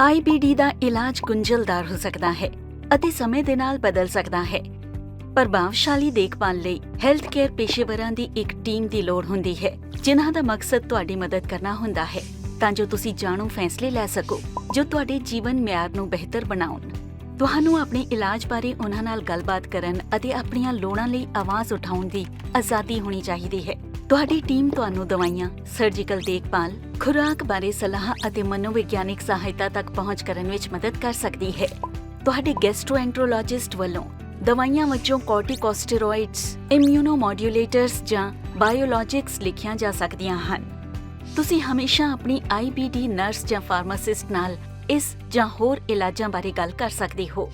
IBD ਦਾ ਇਲਾਜ ਗੁੰਝਲਦਾਰ ਹੋ ਸਕਦਾ ਹੈ ਅਤੇ ਸਮੇਂ ਦੇ ਨਾਲ ਬਦਲ ਸਕਦਾ ਹੈ। ਪ੍ਰਭਾਵਸ਼ਾਲੀ ਦੇਖਭਾਲ ਲਈ ਹੈਲਥ ਕੇਅਰ ਪੇਸ਼ੇਵਰਾਂ ਦੀ ਇੱਕ ਟੀਮ ਦੀ ਲੋੜ ਹੁੰਦੀ ਹੈ, ਜਿਨ੍ਹਾਂ ਦਾ ਮਕਸਦ ਤੁਹਾਡੀ ਮਦਦ ਕਰਨਾ ਹੁੰਦਾ ਹੈ। ਤਾਂ ਜੋ ਤੁਸੀਂ ਜਾਣੂ, ਫੈਸਲੇ ਲੈ ਸਕੋ, ਜੋ ਤੁਹਾਡੇ ਜੀਵਨ ਮਿਆਰ ਨੂੰ ਬਿਹਤਰ ਬਣਾਉਣ। ਤੁਹਾਨੂੰ ਆਪਣੇ ਇਲਾਜ ਬਾਰੇ ਉਹਨਾਂ ਨਾਲ ਗੱਲਬਾਤ ਕਰਨ ਅਤੇ ਆਪਣੀਆਂ ਲੋੜਾਂ ਲਈ ਆਵਾਜ਼ ਉਠਾਉਣ ਦੀ ਆਜ਼ਾਦੀ ਹੋਣੀ ਚਾਹੀਦੀ ਹੈ। ਤੁਹਾਡੀ ਟੀਮ ਤੁਹਾਨੂੰ ਦਵਾਈਆਂ ਸਰਜੀਕਲ ਦੇਖਭਾਲ, ਖੁਰਾਕ ਬਾਰੇ ਸਲਾਹ ਅਤੇ ਮਨੋਵਿਗਿਆਨਿਕ ਸਹਾਇਤਾ ਤੱਕ ਪਹੁੰਚ ਕਰਨ ਵਿੱਚ ਮਦਦ ਕਰ ਸਕਦੀ ਹੈ। ਤੁਹਾਡੇ ਗੈਸਟ੍ਰੋਐਂਟਰੋਲੋਜਿਸਟ ਵੱਲੋਂ ਦਵਾਈਆਂ ਵਜੋਂ ਕੋਰਟੀਕੋਸਟੇਰੋਇਡਸ ਇਮਿਊਨੋਮੋਡਿਊਲੇਟਰਸ ਜਾਂ ਬਾਇਓਲੋਜਿਕਸ ਲਿਖੀਆਂ ਜਾ ਸਕਦੀਆਂ ਹਨ। ਤੁਸੀਂ ਹਮੇਸ਼ਾ ਆਪਣੀ IBD ਨਰਸ ਜਾਂ ਫਾਰਮਾਸਿਸਟ ਨਾਲ ਇਸ ਜਾਂ ਹੋਰ ਇਲਾਜਾਂ ਬਾਰੇ ਗੱਲ ਕਰ ਸਕਦੇ ਹੋ।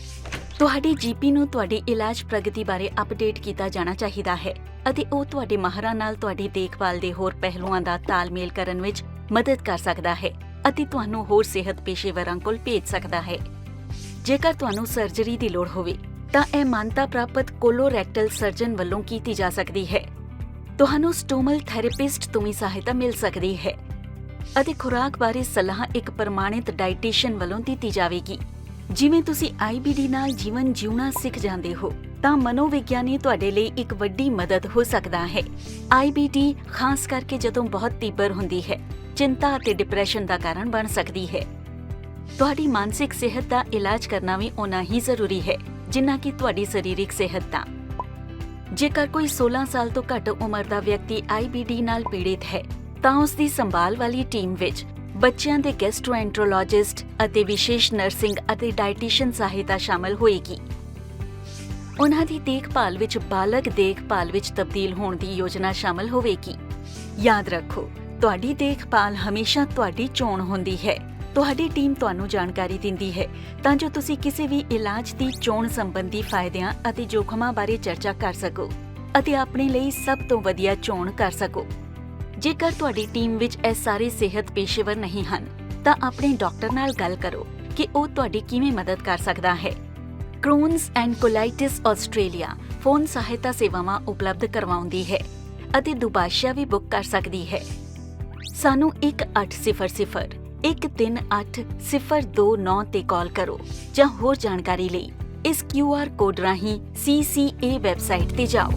ਤੁਹਾਡੇ ਜੀਪੀ ਨੂੰ ਤੁਹਾਡੀ ਇਲਾਜ ਪ੍ਰਗਤੀ ਬਾਰੇ ਅਪਡੇਟ ਕੀਤਾ ਜਾਣਾ ਚਾਹੀਦਾ ਹੈ ਅਤੇ ਉਹ ਤੁਹਾਡੇ ਮਾਹਰਾਂ ਨਾਲ ਤੁਹਾਡੀ ਦੇਖਭਾਲ ਦੇ ਹੋਰ ਪਹਿਲੂਆਂ ਦਾ ਤਾਲਮੇਲ ਕਰਨ ਵਿੱਚ ਮਦਦ ਕਰ ਸਕਦਾ ਹੈ ਅਤੇ ਤੁਹਾਨੂੰ ਹੋਰ ਸਿਹਤ ਪੇਸ਼ੇਵਰਾਂ ਕੋਲ ਭੇਜ ਸਕਦਾ ਹੈ। ਜੇਕਰ ਤੁਹਾਨੂੰ ਸਰਜਰੀ ਦੀ ਲੋੜ ਹੋਵੇ, ਤਾਂ ਇਹ ਮਾਨਤਾ ਪ੍ਰਾਪਤ ਕੋਲੋਰੈਕਟਲ ਸਰਜਨ ਵੱਲੋਂ ਕੀਤੀ ਜਾ ਸਕਦੀ ਹੈ। ਤੁਹਾਨੂੰ ਸਟੋਮਲ ਥੈਰੇਪਿਸਟ ਤੋਂ ਵੀ ਸਹਾਇਤਾ ਮਿਲ ਸਕਦੀ ਹੈ ਅਤੇ ਖੁਰਾਕ ਬਾਰੇ ਸਲਾਹ ਇੱਕ ਪ੍ਰਮਾਣਿਤ ਡਾਈਟੀਸ਼ੀਅਨ ਵੱਲੋਂ ਦਿੱਤੀ ਜਾਵੇਗੀ। ਜਿਵੇਂ ਤੁਸੀਂ IBD ਨਾਲ ਜੀਵਨ ਜਿਉਣਾ ਸਿੱਖ ਜਾਂਦੇ ਹੋ, ਤਾਂ ਮਨੋਵਿਗਿਆਨੀ ਤੁਹਾਡੇ ਲਈ ਇੱਕ ਵੱਡੀ ਮਦਦ ਹੋ ਸਕਦਾ ਹੈ। IBD ਖਾਸ ਕਰਕੇ ਜਦੋਂ ਬਹੁਤ ਤੀਬਰ ਹੁੰਦੀ ਹੈ, ਚਿੰਤਾ ਅਤੇ ਡਿਪਰੈਸ਼ਨ ਦਾ ਕਾਰਨ ਬਣ ਸਕਦੀ ਹੈ। ਤੁਹਾਡੀ ਮਾਨਸਿਕ ਸਿਹਤ ਦਾ ਇਲਾਜ ਕਰਨਾ ਵੀ ਓਨਾ ਹੀ ਜ਼ਰੂਰੀ ਹੈ, ਜਿੰਨਾ ਕਿ ਤੁਹਾਡੀ ਸਰੀਰਕ ਸਿਹਤ ਦਾ। ਜੇਕਰ ਕੋਈ 16 ਸਾਲ ਤੋਂ ਘੱਟ ਉਮਰ ਦਾ ਵਿਅਕਤੀ IBD ਨਾਲ ਪੀੜਿਤ ਹੈ, ਤਾਂ ਉਸ ਦੀ ਸੰਭਾਲ ਵਾਲੀ ਟੀਮ ਵਿੱਚ ਬੱਚਿਆਂ ਦੇ ਗੈਸਟ੍ਰੋਐਂਟਰੋਲੋਜਿਸਟ ਅਤੇ ਵਿਸ਼ੇਸ਼ ਨਰਸਿੰਗ ਅਤੇ ਡਾਈਟੀਸ਼ੀਅਨ ਸਹਾਇਤਾ ਸ਼ਾਮਲ ਹੋਏਗੀ। ਉਹਨਾਂ ਦੀ ਦੇਖਭਾਲ ਵਿੱਚ ਬਾਲਗ ਦੇਖਭਾਲ ਵਿੱਚ ਤਬਦੀਲ ਹੋਣ ਦੀ ਯੋਜਨਾ ਸ਼ਾਮਲ ਹੋਵੇਗੀ। ਯਾਦ ਰੱਖੋ, ਤੁਹਾਡੀ ਦੇਖਭਾਲ ਹਮੇਸ਼ਾ ਤੁਹਾਡੀ ਚੋਣ ਹੁੰਦੀ ਹੈ। ਤੁਹਾਡੀ ਟੀਮ ਤੁਹਾਨੂੰ ਜਾਣਕਾਰੀ ਦਿੰਦੀ ਹੈ। ਤਾਂ ਜੋ ਤੁਸੀਂ ਕਿਸੇ ਵੀ ਇਲਾਜ ਦੀ ਚੋਣ ਸੰਬੰਧੀ ਫਾਇਦਿਆਂ ਅਤੇ ਜੋਖਮਾਂ ਬਾਰੇ ਚਰਚਾ ਕਰ ਸਕੋ ਅਤੇ ਆਪਣੇ ਲਈ ਸਭ ਤੋਂ ਵਧੀਆ ਚੋਣ ਕਰ ਸਕੋ। ਜੇਕਰ ਤੁਹਾਡੀ ਟੀਮ ਵਿੱਚ ਇਹ ਸਾਰੇ ਸਿਹਤ ਪੇਸ਼ੇਵਰ ਨਹੀਂ ਹਨ, ਤਾਂ ਆਪਣੇ ਡਾਕਟਰ ਨਾਲ ਗੱਲ ਕਰੋ ਕਿ ਉਹ ਤੁਹਾਡੀ ਕਿਵੇਂ ਮਦਦ ਕਰ ਸਕਦਾ ਹੈ। Crohn's and colitis Australia phone ਸਹਾਇਤਾ ਸੇਵਾਵਾਂ ਉਪਲਬਧ ਕਰਵਾਉਂਦੀ ਹੈ ਅਤੇ ਦੁਭਾਸ਼ਾ ਵੀ ਬੁੱਕ ਕਰ ਸਕਦੀ ਹੈ। ਸਾਨੂੰ 1800 138 ਤੇ ਕਾਲ ਕਰੋ ਜਾਂ ਹੋਰ ਜਾਣਕਾਰੀ ਲਈ ਇਸ QR ਕੋਡ ਰਾਹੀਂ CCA ਵੈਬਸਾਈਟ ਤੇ ਜਾਓ।